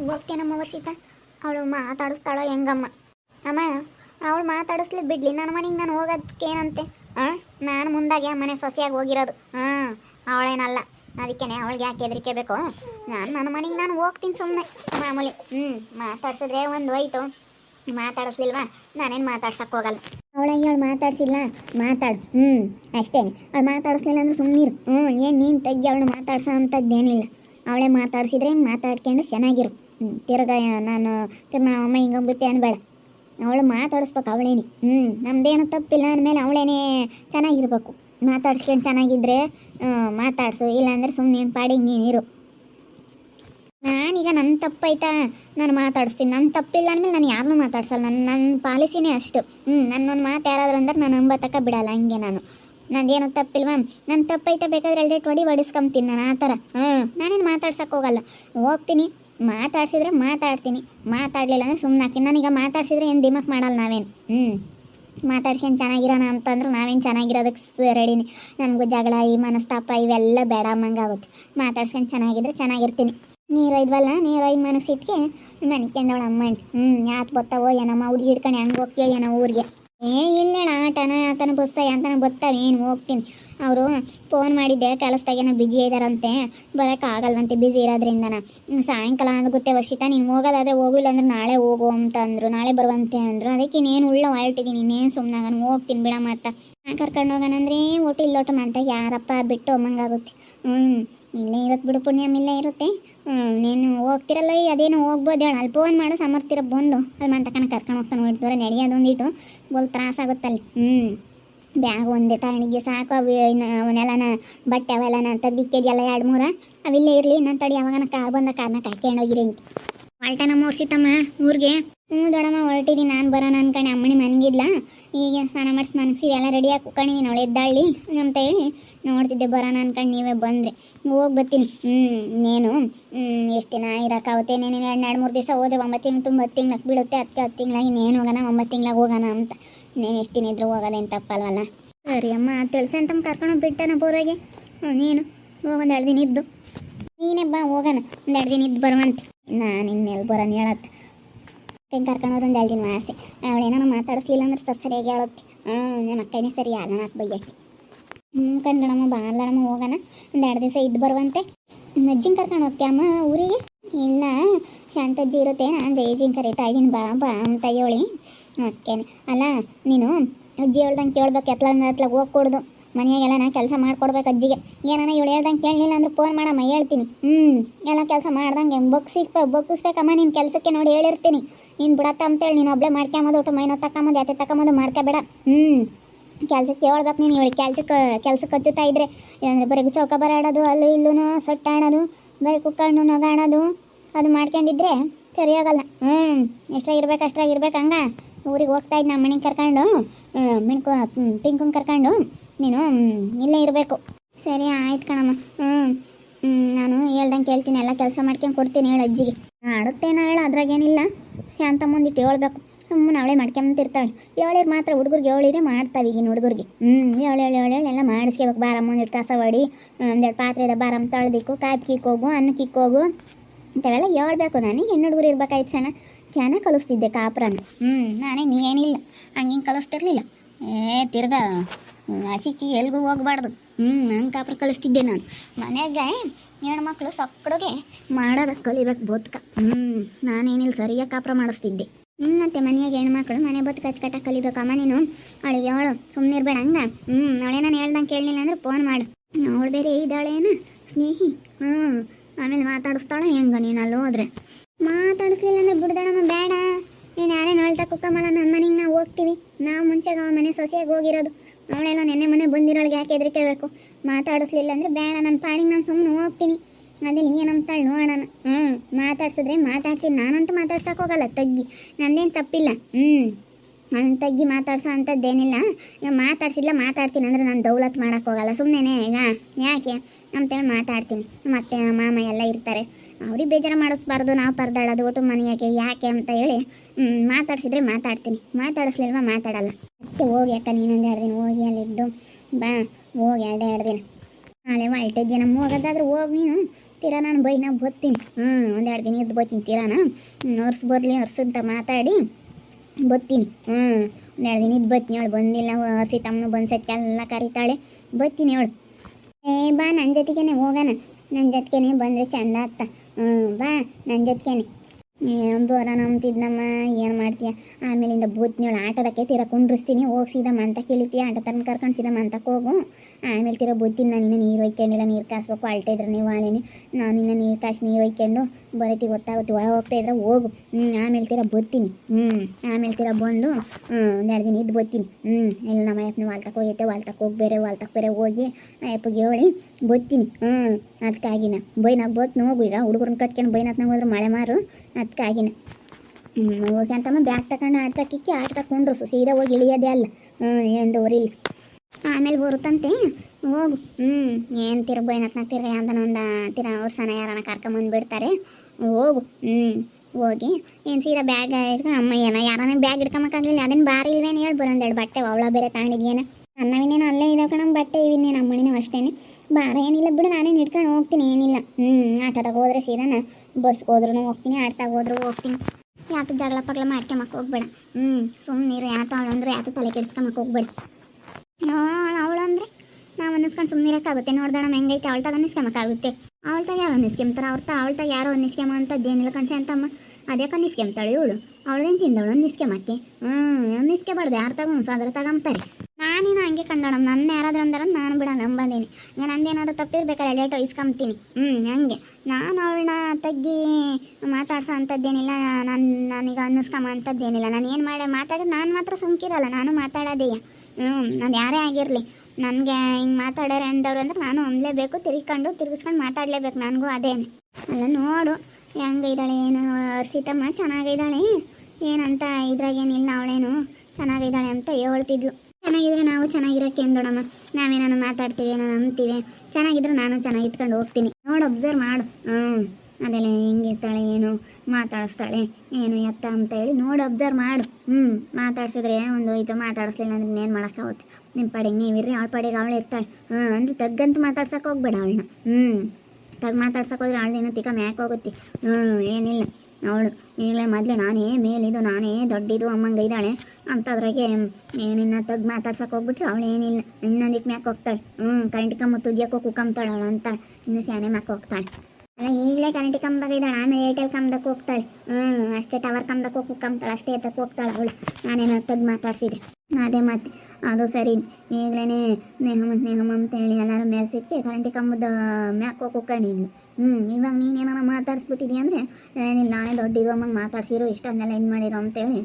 ಹೋಗ್ತೇನಮ್ಮ ವರ್ಷಿತ ಅವಳು ಮಾತಾಡಿಸ್ತಾಳೋ ಹೆಂಗಮ್ಮ? ಅಮ್ಮ, ಅವಳು ಮಾತಾಡಿಸ್ಲಿ ಬಿಡ್ಲಿ. ನನ್ನ ಮನೆಗೆ ನಾನು ಹೋಗೋದಕ್ಕೇನಂತೆ ಹಾಂ ನಾನು ಮುಂದಾಗೆ ಮನೆ ಸೊಸೆಯಾಗಿ ಹೋಗಿರೋದು. ಹಾಂ, ಅವಳೇನಲ್ಲ. ಅದಕ್ಕೇನೆ ಅವಳಿಗೆ ಯಾಕೆ ಹೆದರಿಕೆ ಬೇಕು ನಾನು ನನ್ನ ಮನೆಗೆ ನಾನು ಹೋಗ್ತೀನಿ ಸುಮ್ಮನೆ ಮಾಮೂಲಿ. ಹ್ಞೂ ಮಾತಾಡ್ಸಿದ್ರೆ ಒಂದು ಹೋಯ್ತು. ಮಾತಾಡಿಸ್ಲಿಲ್ವಾ? ನಾನೇನು ಮಾತಾಡ್ಸಕ್ಕೆ ಹೋಗಲ್ಲ. ಅವಳಂಗೆ ಅವಳು ಮಾತಾಡ್ಸಿಲ್ಲ? ಮಾತಾಡು. ಹ್ಞೂ ಅಷ್ಟೇ ಅವಳು ಮಾತಾಡಿಸ್ಲಿಲ್ಲ ಅಂದ್ರೆ ಸುಮ್ಮನಿರು ಹ್ಞೂ ಏನು ನೀನು ತೆಗ್ಗಿ ಅವಳು ಮಾತಾಡ್ಸೋ ಅಂಥದ್ದೇನಿಲ್ಲ ಅವಳೇ ಮಾತಾಡಿಸಿದ್ರೆ ಮಾತಾಡ್ಕೊಂಡು ಚೆನ್ನಾಗಿರು. ತಿರ್ಗ ನಾನು ಅಮ್ಮ ಹಿಂಗಂಬುತ್ತೆ ಅನ್ಬೇಡ. ಅವಳು ಮಾತಾಡಿಸ್ಬೇಕು, ಅವಳೇನೆ. ಹ್ಞೂ ನಮ್ದೇನು ತಪ್ಪಿಲ್ಲ ಅಂದಮೇಲೆ ಅವಳೇನೆ ಚೆನ್ನಾಗಿರ್ಬೇಕು. ಮಾತಾಡ್ಸ್ಕೊಂಡು ಚೆನ್ನಾಗಿದ್ರೆ ಮಾತಾಡಿಸು, ಇಲ್ಲಾಂದ್ರೆ ಸುಮ್ಮನೆ ಪಾಡಿಗೆ ನೀನಿರು ನಾನೀಗ ನನ್ನ ತಪ್ಪಾಯ್ತಾ? ನಾನು ಮಾತಾಡಿಸ್ತೀನಿ. ನನ್ನ ತಪ್ಪಿಲ್ಲ ಅಂದಮೇಲೆ ನಾನು ಯಾರನ್ನೂ ಮಾತಾಡ್ಸಲ್ಲ. ನನ್ನ ನನ್ನ ಪಾಲಿಸಿನೇ ಅಷ್ಟು. ಹ್ಞೂ ನನ್ನೊಂದು ಮಾತು ಯಾರಾದ್ರೂ ಅಂದ್ರೆ ನಾನು ಅಂಬತ್ತಕ್ಕ ಬಿಡಲ್ಲ, ಹಂಗೆ ನಾನು. ನಂದೇನು ತಪ್ಪಿಲ್ವಾ? ನನ್ನ ತಪ್ಪೈತೆ ಬೇಕಾದ್ರೆ ಎರಡು ಹೊಡಿ ಬಡಿಸ್ಕೊಂತೀನಿ ನಾನು ಆ ಥರ. ಹ್ಞೂ ನಾನೇನು ಮಾತಾಡ್ಸೋಕ್ಕೋಗಲ್ಲ ಹೋಗ್ತೀನಿ. ಮಾತಾಡ್ಸಿದ್ರೆ ಮಾತಾಡ್ತೀನಿ. ಮಾತಾಡಲಿಲ್ಲ ಅಂದರೆ ಸುಮ್ಮನೆ ಹಾಕಿ ನಾನೀಗ ಮಾತಾಡ್ಸಿದ್ರೆ ಏನು ದಿಮಕ್ ಮಾಡಲ್ಲ ನಾವೇನು? ಹ್ಞೂ ಮಾತಾಡ್ಸ್ಕೊಂಡು ಚೆನ್ನಾಗಿರೋಣ ಅಂತಂದ್ರೆ ನಾವೇನು ಚೆನ್ನಾಗಿರೋದಕ್ಕೆ ರೆಡಿನಿ ನಮಗೂ ಜಗಳ, ಈ ಮನಸ್ತಾಪ ಇವೆಲ್ಲ ಬೇಡ ಆಗುತ್ತೆ. ಮಾತಾಡ್ಸ್ಕೊಂಡು ಚೆನ್ನಾಗಿದ್ರೆ ಚೆನ್ನಾಗಿರ್ತೀನಿ. ನೀರು ಇದ್ವಲ್ಲ ನೀರು ಐದು ಮನಸ್ಸಿಟ್ಕೆ ಮನ್ಕೊಂಡವಳು ಅಮ್ಮ ಹ್ಞೂ ಯಾತ್ ಬತ್ತವೋ ಏನಮ್ಮ ಹುಡುಗಿ ಹಿಡ್ಕೊಂಡು ಹೆಂಗೆ ಹೋಗ್ತೀಯ ಏನೋ ಊರಿಗೆ. ಏ ಇಲ್ಲೇಣ ಆಟನ, ಆತನ ಬಸ್ತಾಯ ಅಂತನ ಬತ್ತಾವ ಏನು ಹೋಗ್ತೀನಿ. ಅವರು ಫೋನ್ ಮಾಡಿದ್ದೆ ಕೆಲಸದಾಗೇನೋ ಬಿಜಿ ಇದ್ದಾರಂತೆ ಬರೋಕ್ಕಾಗಲ್ವಂತೆ ಬಿಜಿ ಇರೋದ್ರಿಂದನ. ಸಾಯಂಕಾಲ ಆಗುತ್ತೆ ವರ್ಷಿತ, ನೀನು ಹೋಗೋದಾದ್ರೆ ಹೋಗಿಲ್ಲ ಅಂದ್ರೆ ನಾಳೆ ಹೋಗು ಅಂತ ಅಂದರು, ನಾಳೆ ಬರುವಂತೆ ಅಂದರು. ಅದಕ್ಕೆ ಇನ್ನೇನು ಉಳ್ಳ ಹೊರಟಿದ್ದೀನಿ ಇನ್ನೇನು ಸುಮ್ಮನಾಗ ಹೋಗ್ತೀನಿ ಬಿಡ ಮತ್ತ ಕರ್ಕೊಂಡು ಹೋಗೋಣ ಅಂದರೆ ಇಲ್ಲೊಟ್ಟು ಅಂತ, ಯಾರಪ್ಪ ಬಿಟ್ಟು ಅಮ್ಮಂಗಾಗುತ್ತೆ ಹ್ಞೂ ಇಲ್ಲೇ ಇರುತ್ತೆ ಬಿಡು ಪುಣ್ಯಮ್ ಇಲ್ಲೇ ಇರುತ್ತೆ. ನೀನು ಹೋಗ್ತಿರಲ್ಲ ಅದೇನೋ ಹೋಗ್ಬೋದು ಹೇಳ. ಅಲ್ಲಿ ಫೋನ್ ಮಾಡು ಸಮರ್ಥಿರ ಬಂದು. ಅಲ್ಲಿ ಮಂತಕನ ಕರ್ಕೊಂಡು ಹೋಗ್ತಾನೆ ನೋಡ್ತಾರೆ ನಡೆಯೋದೊಂದಿಟ್ಟು ಬೋಲ್ ತ್ರಾಸಾಗುತ್ತಲ್ಲಿ ಹ್ಞೂ ಬ್ಯಾಗ್ ಒಂದೇ ತಾಣಿಗೆ ಸಾಕು ಅವು ಅವನ್ನೆಲ್ಲನ, ಬಟ್ಟೆ ಅವೆಲ್ಲನ ತೆಗ್ದಿಕ್ಕೇಜಿ ಎಲ್ಲ ಎರಡು ಮೂರು? ಅವಿಲ್ಲೇ ಇರಲಿ ನನ್ನ ತಡಿ, ಯಾವಾಗನ ಕಾರ್ ಬಂದ ಕಾರ್ನ ಕಾಯ್ಕೊಂಡು ಹೋಗಿರಿ ಅಂತ ಹೊಲ್ಟ ನಮ್ಮ ಊರಿಗೆ. ಹ್ಞೂ ದೊಡಮ್ಮ ಹೊರಟಿದ್ದೀನಿ ನಾನು ಬರೋಣ ಅನ್ಕಣೆ ಅಮ್ಮನಿ ಮನಗಿಲ್ಲ. ಈಗ ಸ್ನಾನ ಮಾಡಿಸಿ ಮನಸ್ಸಿ ಎಲ್ಲ ರೆಡಿಯಾಗಿ ಕುಕ್ಕೊಂಡಿದ್ದೀನಿ ಅವಳು ಎದ್ದಾಳಿ ಅಂತ ಹೇಳಿ ನೋಡ್ತಿದ್ದೆ. ಬರೋಣ ಅನ್ಕಂಡು ನೀವೇ ಬಂದರೆ. ಹೋಗಿ ಬರ್ತೀನಿ. ಹ್ಞೂ ನೀನು ಎಷ್ಟು ದಿನ ಇರೋಕ್ಕಾಗುತ್ತೆ ನೀನು ಎರಡು ಎರಡು, ಮೂರು ದಿವಸ ಹೋದ್ರೆ ಒಂಬತ್ತು ತಿಂಗಳು ತುಂಬ ಹತ್ತು ತಿಂಗ್ಳಕ್ಕೆ ಬೀಳುತ್ತೆ ಅದಕ್ಕೆ ಹತ್ತು ತಿಂಗಳಾಗಿ ನೀನು ಹೋಗೋಣ? ಒಂಬತ್ತು ತಿಂಗ್ಳಾಗ ಹೋಗೋಣ ಅಂತ. ನೀನು ಎಷ್ಟು ದಿನ ಇದ್ರೂ ಹೋಗೋದೇನು ತಪ್ಪಲ್ವಲ್ಲ? ಸರಿ ಅಮ್ಮ, ತಿಳಿಸ ಅಂತ ಕರ್ಕೊಂಡು ಬಿಟ್ಟನ ಬೋರಾಗೆ ಹ್ಞೂ ನೀನು. ಹೋಗೊಂದು ಎರಡು ದಿನ ಇದ್ದು. ನೀನೇ ಬಾ, ಹೋಗೋಣ. ಒಂದು ಎರಡು ದಿನ ಇದ್ದು ಬರುವಂತೆ. ನಾನು ಇನ್ನೆಲ್ಲಿ ಬರೋನಿ ಹೇಳತ್ತೆ. ಹೆಂಗೆ ಕರ್ಕೊಂಡೋರು ಒಂದು ಎರಡು ಆಸೆ ಅವಳೇನೋ ಮಾತಾಡಿಸ್ಲಿಲ್ಲ ಅಂದ್ರೆ ಸರ್ ಸರಿಯಾಗಿ ಹೇಳುತ್ತೆ. ಹ್ಞೂ ನನ್ನ ಅಕ್ಕನೇ ಸರಿ ಯಾರನ್ನ ಮಾತು ಬೈಯಕ್ಕೆ. ಹ್ಞೂ ಕಣ್ಗಣಮ್ಮ ಬಾರ್ಲಮ್ಮ ಹೋಗೋಣ ಒಂದು ಎರಡು ದಿವಸ ಇದ್ದು ಬರುವಂತೆ. ಅಜ್ಜಿನ ಕರ್ಕೊಂಡು ಹೋಗ್ತೀಯ ಅಮ್ಮ ಊರಿಗೆ? ಇಲ್ಲ ಶಾಂತಜ್ಜಿ ಇರುತ್ತೆ, ನಾನು ಏಜಿಂಗ್ ಕರೀತಾ ಇದ್ದೀನಿ, ಬಾ ಬಾ ಅಂತ ಹೇಳಿ. ಅದಕ್ಕೇನೆ ಅಲ್ಲ, ನೀನು ಅಜ್ಜಿ ಹೇಳ್ದಂಗೆ ಕೇಳ್ಬೇಕು ಎತ್ಲ ಎತ್ಲಾಗ ಹೋಗಿ ಕೊಡ್ದು ಮನೆಯಾಗೆಲ್ಲ ನಾ ಕೆಲಸ ಮಾಡ್ಕೊಡ್ಬೇಕು ಅಜ್ಜಿಗೆ. ಏನಾನ ಇವಳು ಹೇಳ್ದಂಗೆ ಕೇಳಲಿಲ್ಲ ಅಂದ್ರೆ ಫೋನ್ ಮಾಡಮ್ಮ, ಹೇಳ್ತೀನಿ. ಹ್ಞೂ ಎಲ್ಲ ಕೆಲಸ ಮಾಡ್ದಂಗೆ ಬಗ್ಸಿಕ್ ಬಗ್ಗಿಸ್ಬೇಕಮ್ಮ ನಿನ್ನ ಕೆಲಸಕ್ಕೆ ನೋಡಿ ಹೇಳಿರ್ತೀನಿ. ನೀನು ಬಿಡತ್ತ ಅಂತೇಳಿ ನೀನು ಒಬ್ಬಳೆ ಮಾಡ್ಕೊಂಬೋದು ಒಟ್ಟು ಮೈನೋ ತಕೊಂಬೋದು ಯಾತೆ ತಕೊಂಬೋದು ಮಾಡ್ಕೋಬೇಡ ಹ್ಞೂ ಕೆಲಸಕ್ಕೆ ಹೇಳ್ಬೇಕು ನೀನು ಇವಳು ಕೆಲ್ಸಕ್ಕೆ ಕೆಲ್ಸಕ್ಕೆ ಹಚ್ಚುತ್ತಾ ಇದ್ರೆ, ಏನಂದ್ರೆ ಬರೀ ಚೌಕ ಬರಾಡೋದು, ಅಲ್ಲೂ ಇಲ್ಲೂ ಸೊಟ್ಟಾಡೋದು ಬರೀ ಕುಕ್ಕಣ್ಣು ನಗಾಡೋದು, ಅದು ಮಾಡ್ಕೊಂಡಿದ್ರೆ ಸರಿ ಹೋಗಲ್ಲ ಹ್ಞೂ ಎಷ್ಟಾಗಿರ್ಬೇಕು ಅಷ್ಟಾಗಿರ್ಬೇಕು ಹಂಗ. ಊರಿಗೆ ಹೋಗ್ತಾ ನಮ್ಮ ಮನೆಗೆ ಕರ್ಕೊಂಡು ಮಿಣ್ಕು ಪಿಂಕುಂಗೆ ಕರ್ಕೊಂಡು ನೀನು ಇಲ್ಲೇ ಇರಬೇಕು. ಸರಿ, ಆಯ್ತು ಕಣಮ್ಮ. ಹ್ಞೂ ನಾನು ಹೇಳ್ದಂಗೆ ಕೇಳ್ತೀನಿ. ಎಲ್ಲ ಕೆಲಸ ಮಾಡ್ಕೊಂಡು ಕೊಡ್ತೀನಿ ಹೇಳು ಅಜ್ಜಿಗೆ. ಆಡುತ್ತೇನೋ ಹೇಳು, ಅದ್ರಾಗೇನಿಲ್ಲ. ಅಂತ ಮುಂದಿಟ್ಟು ಹೇಳ್ಬೇಕು. ಸುಮ್ಮನೆ ಅವಳೇ ಮಾಡ್ಕೊಂಬಂತಿರ್ತಾಳೆ ಹೇಳಿರ್ ಮಾತ್ರ ಹುಡುಗರಿಗೆ ಹೇಳಿದ್ರೆ ಮಾಡ್ತಾವೆ ಈಗಿನ ಹುಡುಗರಿಗೆ. ಹ್ಞೂ ಹೇಳಿ ಹೇಳಿ ಹೇಳಿ, ಹೇಳು, ಎಲ್ಲ ಮಾಡಿಸ್ಕೋಬೇಕು. ಬಾರಮ್ಮ ಒಂದಿಟ್ಟು ಕಸ ಹೊಡಿ ಒಂದೆರಡು ಪಾತ್ರೆ ಇದೆ ಬಾರಮ್ಮ ತೊಳ್ದಿಕ್ಕು, ಕಾಯಿ ಹೋಗು ಅನ್ನ ಹೋಗು. ಇಂಥವೆಲ್ಲ ಹೇಳ್ಬೇಕು ನನಗೆ ಹೆಣ್ಣು ಹುಡುಗರು ಇರ್ಬೇಕಾಯ್ತು ಸಣ್ಣ ಚೆನ್ನಾಗಿ ಕಲಿಸ್ತಿದ್ದೆ ಕಾಪ್ರನ. ಹ್ಞೂ ನಾನೇ ನೀ ಏನಿಲ್ಲ. ಹಂಗೆ ಕಲಿಸ್ತಿರ್ಲಿಲ್ಲ. ಏ, ತಿರ್ಗಾ. ಹಸಿಕ್ಕಿ ಎಲ್ಗೂ ಹೋಗ್ಬಾರ್ದು. ಹ್ಞೂ ಹಂಗೆ ಕಾಪ್ರ ಕಲಿಸ್ತಿದ್ದೆ ನಾನು. ಮನೆಯಾಗೆ ಹೆಣ್ಮಕ್ಳು ಸಕ್ಕಡಿಗೆ ಮಾಡೋದು ಕಲಿಬೇಕು ಬದುಕ. ಹ್ಞೂ ನಾನೇನಿಲ್ಲ, ಸರಿಯಾಗಿ ಕಾಪ್ರ ಮಾಡಿಸ್ತಿದ್ದೆ. ಹ್ಞೂ ಮತ್ತೆ ಮನೆಯಾಗ ಹೆಣ್ಮಕ್ಳು ಮನೆ ಬದುಕು ಕಲಿಬೇಕು ಕಲಿಬೇಕಮ್ಮ ನೀನು? ಅವಳಿಗೆ ಅವಳು ಸುಮ್ಮನೆ ಇರಬೇಡ, ಹಂಗ? ಹ್ಞೂ ಅವಳೇ ನಾನು ಹೇಳ್ದಂಗೆ ಕೇಳಲಿಲ್ಲ ಅಂದ್ರೆ ಫೋನ್ ಮಾಡು. ಅವಳು ಬೇರೆ ಇದ್ದಾಳೇನ? ಸ್ನೇಹಿ? ಹ್ಞೂ ಆಮೇಲೆ ಮಾತಾಡಿಸ್ತಾಳೆ, ಹೆಂಗ ನೀನು ಅಲ್ಲಿ ಹೋದ್ರೆ? ಮಾತಾಡಿಸ್ಲಿಲ್ಲ ಅಂದ್ರೆ ಬಿಡ್ದಾಳಮ್ಮ, ಬೇಡ. ನೀನು ಯಾರೇನು ಹೇಳ್ತಾ ಕುಕ್ಕಮ್ಮಲ್ಲ ನಮ್ಮ ಮನೆಗೆ ನಾವು ಹೋಗ್ತೀವಿ. ನಾವು ಮುಂಚೆಗೆ ಅವ ಮನೆ ಸೊಸೆಯಾಗಿ ಹೋಗಿರೋದು. ಅವಳೆಲ್ಲ ನೆನ್ನೆ ಮನೆ ಬಂದಿರೋಳಿಗೆ ಯಾಕೆ ಹೆದರಿಕೆಬೇಕು? ಮಾತಾಡಿಸ್ಲಿಲ್ಲ ಅಂದ್ರೆ ಬೇಡ ನನ್ನ ಪಾಡಿಗೆ ನಾನು ಸುಮ್ಮನೆ ಹೋಗ್ತೀನಿ. ಅದೇ ಏನಂತಾಳೆ ನೋಡೋಣ. ಹ್ಞೂ ಮಾತಾಡ್ಸಿದ್ರೆ ಮಾತಾಡ್ತೀನಿ. ನಾನಂತೂ ಮಾತಾಡ್ಸಕ್ಕೆ ಹೋಗಲ್ಲ, ತಗ್ಗಿ. ನಂದೇನು ತಪ್ಪಿಲ್ಲ. ಹ್ಞೂ ನಾನು ತಗ್ಗಿ ಮಾತಾಡ್ಸೋ ಅಂಥದ್ದೇನಿಲ್ಲ ಈಗ ಮಾತಾಡ್ಸಿಲ್ಲ, ಮಾತಾಡ್ತೀನಿ ಅಂದರೆ ನಾನು ದೌಲತ್ ಮಾಡೋಕ್ಕೋಗಲ್ಲ ಸುಮ್ಮನೆ ಈಗ. ಯಾಕೆ? ಅಂತೇಳಿ ಮಾತಾಡ್ತೀನಿ. ಮತ್ತೆ ಮಾಮ ಎಲ್ಲ ಇರ್ತಾರೆ. ಅವ್ರಿಗೆ ಬೇಜಾರು ಮಾಡಿಸ್ಬಾರ್ದು, ನಾವು ಪರದಾಡೋದು, ಒಟ್ಟು ಮನೆಯಾಕೆ ಯಾಕೆ ಅಂತ ಹೇಳಿ ಮಾತಾಡ್ಸಿದ್ರೆ ಮಾತಾಡ್ತೀನಿ. ಮಾತಾಡಿಸ್ಲಿಲ್ವ ಮಾತಾಡಲ್ಲ. ಅದಕ್ಕೆ ಹೋಗಿ ಅಕ್ಕ, ನೀನೊಂದು ಎರಡು ದಿನ ಹೋಗಿ ಅಲ್ಲಿದ್ದು. ಬಾ, ಹೋಗಿ ಎರಡು ಎರಡು ದಿನ. ನಾಳೆ ಹೊಲ್ಟಿದ್ದೆ ನಮ್ಮ ಹೋಗೋದಾದ್ರೆ ಹೋಗಿ ನೀನು. ತೀರಾ ನಾನು ಬೈ ನಾ ಬತ್ತೀನಿ. ಹ್ಞೂ ಒಂದೆರಡು ದಿನ ಇದ್ದು ಬತ್ತೀನಿ ತೀರಾನ. ನರ್ಸ್ ಬರಲಿ ನರ್ಸಂತ ಮಾತಾಡಿ ಬತ್ತೀನಿ. ಹ್ಞೂ ಒಂದೆರಡು ದಿನ ಇದ್ದು ಬತ್ತೀನಿ ಅವಳು ಬಂದಿಲ್ಲ ಹಸಿ ತಮ್ಮನು ಬಂದ್ಸಕ್ಕೆಲ್ಲ ಕರಿತಾಳೆ. ಬತ್ತೀನಿ ಅವಳು. ಏ, ಬಾ ನನ್ನ ಜೊತೆಗೇನೆ ಹೋಗೋಣ. ನನ್ನ ಜೊತೆಗೇನೆ ಬಂದರೆ ಚಂದ ಅತ್ತ ಹ್ಞೂ ಬಾ ನನ್ನ ಜೊತೆಗೇನೆ. ಬೋರ ನಂಬ್ತಿದ್ನಮ್ಮ, ಏನು ಮಾಡ್ತೀಯ? ಆಮೇಲಿಂದ ಬೂತ್ನೇಳು ಆಟದಕ್ಕೆ ತೀರ ಕುಂಡ್ರಿಸ್ತೀನಿ. ಹೋಗಿ ಸೀದಮ್ಮ ಅಂತ ಇಳಿತೀಯ ಆಟ ತನಕ ಕರ್ಕೊಂಡು ಸೀದಮ್ಮ ಅಂತ ಹೋಗು. ಆಮೇಲೆ ತೀರ ಬುತ್ತಿನ ನಾನು ಇನ್ನೂ ನೀರು ಒಯ್ಕೊಂಡಿಲ್ಲ, ನೀರು ಕಾಸ್ಬೇಕು ಅಳ್ತಾ ಇದ್ರೆ ನೀವು ಆನೇನೆ. ನಾನು ಇನ್ನೂ ನೀರು ಕಾಯ್ಸಿ ನೀರು ಒಯ್ಕೊಂಡು ಬರತಿ ಗೊತ್ತಾಗುತ್ತೆ. ಒಳಗೆ ಹೋಗ್ತಾ ಇದ್ರೆ ಹೋಗು. ಹ್ಞೂ ಆಮೇಲೆ ತೀರ ಬತ್ತೀನಿ ಹ್ಞೂ ಆಮೇಲೆ ತೀರ ಬಂದು ಹ್ಞೂ ದಿನ ಇದ್ದು ಬತ್ತೀನಿ ಹ್ಞೂ ಇಲ್ಲ ನಮ್ಮ ಅಯ್ಯಪ್ಪನ ವಾಲ್ತಕ್ಕೆ ಹೋಗೈತೆ ವಾಲ್ತಕ್ಕೆ ಹೋಗಿ ಬೇರೆ ವಾಲ್ತಕ್ಕೆ ಬೇರೆ ಹೋಗಿ ಅಯ್ಯಪ್ಪಗೆ ಹೇಳಿ ಬತ್ತೀನಿ ಹ್ಞೂ ಅದಕ್ಕಾಗಿನ ಬೈನಾಗ ಬತ್ನು ಹೋಗು ಈಗ. ಹುಡುಗರನ್ನ ಕಟ್ಕೊಂಡು ಬೈನಾತ್ನಾಗ ಹೋದ್ರೆ ಮಳೆ ಮಾರು. ಅದಕ್ಕಾಗಿನ ಹ್ಞೂ ಶಾಂತಮ್ಮ ಬ್ಯಾಗ್ ತಗೊಂಡು ಆಡ್ತಕ್ಕಿಕ್ಕಿ ಆಟ ತಗೊಂಡ್ರು ಸೀದಾ ಹೋಗಿ ಇಳಿಯೋದೇ ಅಲ್ಲ. ಹ್ಞೂ ಎಂದು ಇಲ್ಲ. ಆಮೇಲೆ ಬರುತ್ತಂತೆ. ಹೋಗು. ಹ್ಞೂ ಏನು ತಿರ್ಗ ಬೈನತ್ನಾಗ ತಿರ್ಗ ಯಾವ್ದನ ಒಂದು ತಿರ ಅವ್ರ ಸನ ಯಾರನ್ನ ಕರ್ಕೊಂಬಂದು ಬಿಡ್ತಾರೆ ಹೋಗು ಹ್ಞೂ ಹೋಗಿ. ಏನು ಸೀದಾ ಬ್ಯಾಗ್ ಇಟ್ಕೊಂಡು ಅಮ್ಮ ಏನ ಯಾರನ್ನ ಬ್ಯಾಗ್ ಇಟ್ಕೊಂಬಕ್ಕಾಗಲಿಲ್ಲ ಅದನ್ನ ಬಾರಿ ಇಲ್ವೇನು ಹೇಳಿ ಬರೋಂದೆರಡು ಬಟ್ಟೆ, ಅವಳ ಬೇರೆ ತಗೊಂಡಿದ್ಯೇನ ಅನ್ನವಿನೇನು ಅಲ್ಲೇ ಇದೆ ಕಣ ಬಟ್ಟೆ ಇವಿನ್ನೇನು ಅಮ್ಮನಿನೂ ಅಷ್ಟೇನೆ. ಬಾರ ಏನಿಲ್ಲ, ಬಿಡು, ನಾನೇನು ಹಿಡ್ಕೊಂಡು ಹೋಗ್ತೀನಿ, ಏನಿಲ್ಲ. ಹ್ಞೂ ಆಟೋದಾಗ ಹೋದ್ರೆ ಸೀದಾನ ಬಸ್ಗೆ ಹೋದ್ರೂ ಹೋಗ್ತೀನಿ ಆಟದಾಗ ಹೋದ್ರೂ ಹೋಗ್ತೀನಿ. ಯಾತು ಜಗಳ ಪಗಳ ಮಾಡ್ಕೊಂಬಕ್ಕೆ ಹೋಗ್ಬೇಡ. ಹ್ಞೂ ಸುಮ್ಮನಿರು ಯಾತು ಅವಳು ಅಂದ್ರೆ ಯಾತು ತಲೆ ಕೆಡ್ಸ್ಕೊಂಬಕ್ಕೆ ಹೋಗ್ಬೇಡ. ಅನ್ನಿಸ್ಕೊಂಡು ಸುಮ್ಮನೆ ಇರೋಕ್ಕಾಗುತ್ತೆ. ನೋಡ್ದಣ ಹೆಂಗೈತೆ, ಅವಳ್ತಾಗ ತಗ ಅನ್ನಿಸ್ಕೊಂಬಕ್ಕಾಗುತ್ತೆ ಅವಳ್ತಾಗ ಯಾರು ಅನ್ನಿಸ್ಕೊಂತಾರೆ ಅವ್ರ ತಾ ಅವಳ್ತಾಗ ಯಾರು ಅನ್ನಿಸ್ಕೊಂಬ ಅಂತದ್ದೇನಿಲ್ಲ ಕಣ್ಸೆ ಅಂತಮ್ಮ. ಅದ್ಯಾಕೆ ಅನ್ನಿಸ್ಕೊಂತಾಳೆ ಇವಳು? ಅವಳೇನು ತಿಂದವಳು ಅನ್ನಿಸ್ಕೊಂಬಕ್ಕೆ ಹ್ಞೂ ಅನ್ನಿಸ್ಕೊಬಾರ್ದು ಯಾರು ತಗೊಂಡು ಸಾದ್ರ ತಗೊಂತಾರೆ ನಾನೇನು ಹಂಗೆ ಕಂಡೋಣ ನನ್ನ ಯಾರಾದ್ರೂ ಅಂದಾರ ನಾನು ಬಿಡ ನಂಬಂದೇನೆ ಈಗ ನಂದೇನಾದ್ರು ತಪ್ಪಿರ್ಬೇಕಾದ್ರೆ ಡೇಟ್ ಇಸ್ಕೊಂತೀನಿ ಹ್ಞೂ ಹಂಗೆ. ನಾನು ಅವಳನ್ನ ತಗ್ಗಿ ಮಾತಾಡ್ಸೋ ಅಂಥದ್ದೇನಿಲ್ಲ ನಾನು, ನಾನೀಗ ಅನ್ನಿಸ್ಕೊಂಬ ಅಂಥದ್ದೇನಿಲ್ಲ ನಾನು ಏನು ಮಾಡಿ, ಮಾತಾಡಿ, ನಾನು ಮಾತ್ರ ಸುಮ್ಕಿರಲ್ಲ, ನಾನು ಮಾತಾಡೋದೆಯ ಹ್ಞೂ ನಾನು ಯಾರೇ ಆಗಿರಲಿ. ನನಗೆ ಹಿಂಗೆ ಮಾತಾಡೋರು ಅಂದವ್ರು ಅಂದ್ರೆ ನಾನು ಅಂಬಲೇಬೇಕು ತಿರ್ಕೊಂಡು ತಿರ್ಗಿಸ್ಕೊಂಡು ಮಾತಾಡಲೇಬೇಕು ನನಗೂ ಅದೇನೆ. ಅಲ್ಲ ನೋಡು, ಹೆಂಗೆ ಇದ್ದಾಳೆ, ಏನು ಹರ್ಷಿತಮ್ಮ ಚೆನ್ನಾಗಿದ್ದಾಳೆ ಏನಂತ ಇದ್ರಾಗೇನಿಲ್ಲ ಅವಳೇನು? ಚೆನ್ನಾಗಿದ್ದಾಳೆ ಅಂತ ಹೇಳ್ತಿದ್ಲು. ಚೆನ್ನಾಗಿದ್ರೆ ನಾವು ಚೆನ್ನಾಗಿರೋಕ್ಕೆ ಎಂದೋಡಮ್ಮ ನಾವೇನಾನು ಮಾತಾಡ್ತೀವಿ, ಏನಾನು ಅಂತೀವಿ? ಚೆನ್ನಾಗಿದ್ರೆ ನಾನು ಚೆನ್ನಾಗಿ ಇಟ್ಕೊಂಡು ಹೋಗ್ತೀನಿ. ನೋಡು ಅಬ್ಸರ್ವ್ ಮಾಡು. ಹ್ಞೂ ಅದೆಲ್ಲ ಹೆಂಗಿರ್ತಾಳೆ, ಏನು ಮಾತಾಡಿಸ್ತಾಳೆ, ಏನು ಎತ್ತ ಅಂತ ಹೇಳಿ ನೋಡು ಅಬ್ಸರ್ವ್ ಮಾಡು. ಹ್ಞೂ ಮಾತಾಡ್ಸಿದ್ರೆ ಒಂದು ಹೋಯ್ತು, ಮಾತಾಡಿಸ್ಲಿಲ್ಲ ಅಂದ್ರೆ ಏನು ಮಾಡೋಕ್ಕಾಗುತ್ತೆ? ನಿಮ್ಮ ಪಾಡಿಗೆ ನೀವಿರ್ರಿ ಅವಳ ಪಾಡಿಗೆ ಅವಳು ಇರ್ತಾಳೆ. ಹ್ಞೂ ಅಂದ್ರೆ ತಗ್ಗಂತ ಮಾತಾಡ್ಸಕ್ಕೆ ಹೋಗ್ಬೇಡ ಅವಳನ್ನ. ಹ್ಞೂ ತಗ್ ಮಾತಾಡ್ಸಕ್ಕೆ ಹೋದ್ರೆ ಅವಳದೇನೋ ತಿಕ್ಕ ಮ್ಯಾಕ್ ಹೋಗುತ್ತೆ. ಹ್ಞೂ ಏನಿಲ್ಲ. ಅವಳು ಈಗಲೇ ಮೊದಲೇ ನಾನೇ ಮೇಲಿದು ನಾನೇ ದೊಡ್ಡಿದು ಅಮ್ಮಂಗೆ ಇದ್ದಾಳೆ. ಅಂಥದ್ರಾಗೆ ಏನಿನ್ನ ತಗ್ ಮಾತಾಡ್ಸಕ್ಕೆ ಹೋಗ್ಬಿಟ್ರೆ ಅವಳು ಏನಿಲ್ಲ. ಇನ್ನೊಂದಿಟ್ಟು ಮ್ಯಾಕ್ ಹೋಗ್ತಾಳೆ. ಹ್ಞೂ ಕರೆಂಟ್ ಕಮ್ಮ ತುದಿಯಕ್ಕೋ ಕುಕ್ಕಂತಾಳೆ ಅವಳು ಅಂತಾಳೆ ಇನ್ನು ಸ್ಯಾನೆ ಮ್ಯಾಕ್ ಹೋಗ್ತಾಳೆ. ಅಲ್ಲ, ಈಗಲೇ ಕರೆಂಟ್ ಕಂಬದಾಗ ಇದ್ದಾಳೆ, ಆಮೇಲೆ ಏರ್ಟೆಲ್ ಕಂಬದಕ್ಕೆ ಹೋಗ್ತಾಳೆ. ಹ್ಞೂ ಅಷ್ಟೇ ಟವರ್ ಕಂಬದಕ್ಕೆ ಹೋಗಿ ಕುಕ್ಕಂತಾಳೆ ಅಷ್ಟೇ ಎತ್ತಕ್ಕೆ ಹೋಗ್ತಾಳೆ ಅವಳು. ನಾನೇನೋ ತಗ್ ಮಾತಾಡ್ಸಿದೆ. ಅದೇ ಮತ್ತೆ ಅದು ಸರಿ. ಈಗಲೇ ಸ್ನೇಹಮ ಸ್ನೇಹಮ ಅಂತ ಹೇಳಿ ಎಲ್ಲರೂ ಸಿಕ್ಕಿ ಕರೆಂಟ್ ಕಂಬದ ಮ್ಯಾಕ್ ಹೋಗಿ ಕುಕ್ಕೊಂಡಿದ್ಲು ಹ್ಞೂ ಇವಾಗ ನೀನೇನಾರ ಮಾತಾಡಿಸ್ಬಿಟ್ಟಿದ್ಯ ಅಂದರೆ ಏನಿಲ್ಲ ನಾನೇ ದೊಡ್ಡ ಅಮ್ಮಂಗೆ ಮಾತಾಡ್ಸಿರು ಇಷ್ಟೊಂದೆಲ್ಲ ಇದು ಮಾಡಿರೋ ಅಂತೇಳಿ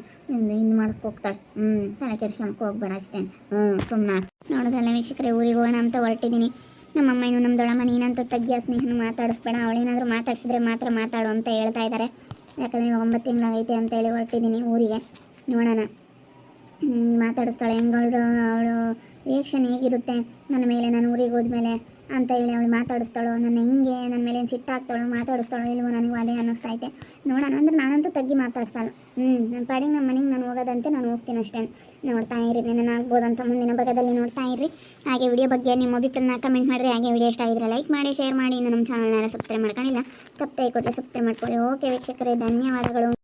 ಇದು ಮಾಡಕ್ಕೆ ಹೋಗ್ತಾಳೆ. ಹ್ಞೂ ತಲೆ ಕೆಡ್ಸ್ಕೊಂಬಕ್ಕೆ ಹೋಗ್ಬೇಡ ಅಷ್ಟೇ. ಹ್ಞೂ ಸುಮ್ಮನೆ ನೋಡೋದಲ್ಲ ವೀಕ್ಷಕರೇ, ಊರಿಗೆ ಹೋಗೋಣ ಅಂತ ಹೊರಟಿದ್ದೀನಿ ನಮ್ಮ ಇನ್ನು ನಮ್ಮ ದೊಡ್ಡಮ್ಮ ನೀನಂತ ತಗ್ಗಿಯ ಸ್ನೇಹನ ಮಾತಾಡಿಸ್ಬೇಡ, ಅವಳೇನಾದರೂ ಮಾತಾಡ್ಸಿದ್ರೆ ಮಾತ್ರ ಮಾತಾಡು ಅಂತ ಹೇಳ್ತಾ ಇದ್ದಾರೆ ಯಾಕಂದರೆ ಒಂಬತ್ತು ತಿಂಗಳಾಗೈತೆ ಅಂತೇಳಿ ಹೊರಟಿದ್ದೀನಿ ಊರಿಗೆ. ನೋಡೋಣ. ಮಾತಾಡಿಸ್ತಾಳೆ ಹೆಂಗೆ ಅವಳು ಅವಳು ರಿಯಾಕ್ಷನ್ ಹೇಗಿರುತ್ತೆ? ನನ್ನ ಮೇಲೆ ನಾನು ಊರಿಗೆ ಹೋದ್ಮೇಲೆ? ಅಂತ ಹೇಳಿ ಅವಳು ಮಾತಾಡಿಸ್ತಾಳು, ನನ್ನ ಹೆಂಗೆ? ನನ್ನ ಮೇಲೆ ಸಿಟ್ಟಾಗ್ತಾಳೋ ಮಾತಾಡಿಸ್ತಾಳೋ ಇಲ್ವೋ ನನಗೆ ಅದೇ ಅನ್ನಿಸ್ತಾ ಐತೆ ನೋಡೋಣ. ಅಂದ್ರೆ ನಾನಂತೂ ತಗ್ಗಿ ಮಾತಾಡ್ಸಲ್ಲ. ಹ್ಞೂ ನನ್ನ ಪಾಡಿಗೆ ನಮ್ಮ ಮನೆಗೆ ನಾನು ಹೋಗೋದಂತೆ ನಾನು ಹೋಗ್ತೀನಿ ಅಷ್ಟೇ. ನೋಡ್ತಾ ಇರಿ ನನ್ನ ಆಗ್ಬೋದಂತ ಮುಂದಿನ ಭಾಗದಲ್ಲಿ ನೋಡ್ತಾ ಇರಿ ಹಾಗೆ ವಿಡಿಯೋ ಬಗ್ಗೆ ನಿಮ್ಮ ಅಭಿಪ್ರಾಯನ ಕಮೆಂಟ್ ಮಾಡಿರಿ. ಹಾಗೆ ವಿಡಿಯೋ ಇಷ್ಟ ಆಗಿದ್ರೆ ಲೈಕ್ ಮಾಡಿ ಶೇರ್ ಮಾಡಿ. ಇನ್ನು ನಮ್ಮ ಚಾನಲ್ನ ಸಬ್ಸ್ಕ್ರೈಬ್ ಮಾಡ್ಕೊಂಡಿಲ್ಲ ತಪ್ಪದೆ ಕೊಟ್ಟರೆ ಸಬ್ಸ್ಕ್ರೈಬ್ ಮಾಡ್ಕೊಳ್ಳಿ. ಓಕೆ ವೀಕ್ಷಕರೇ, ಧನ್ಯವಾದಗಳು.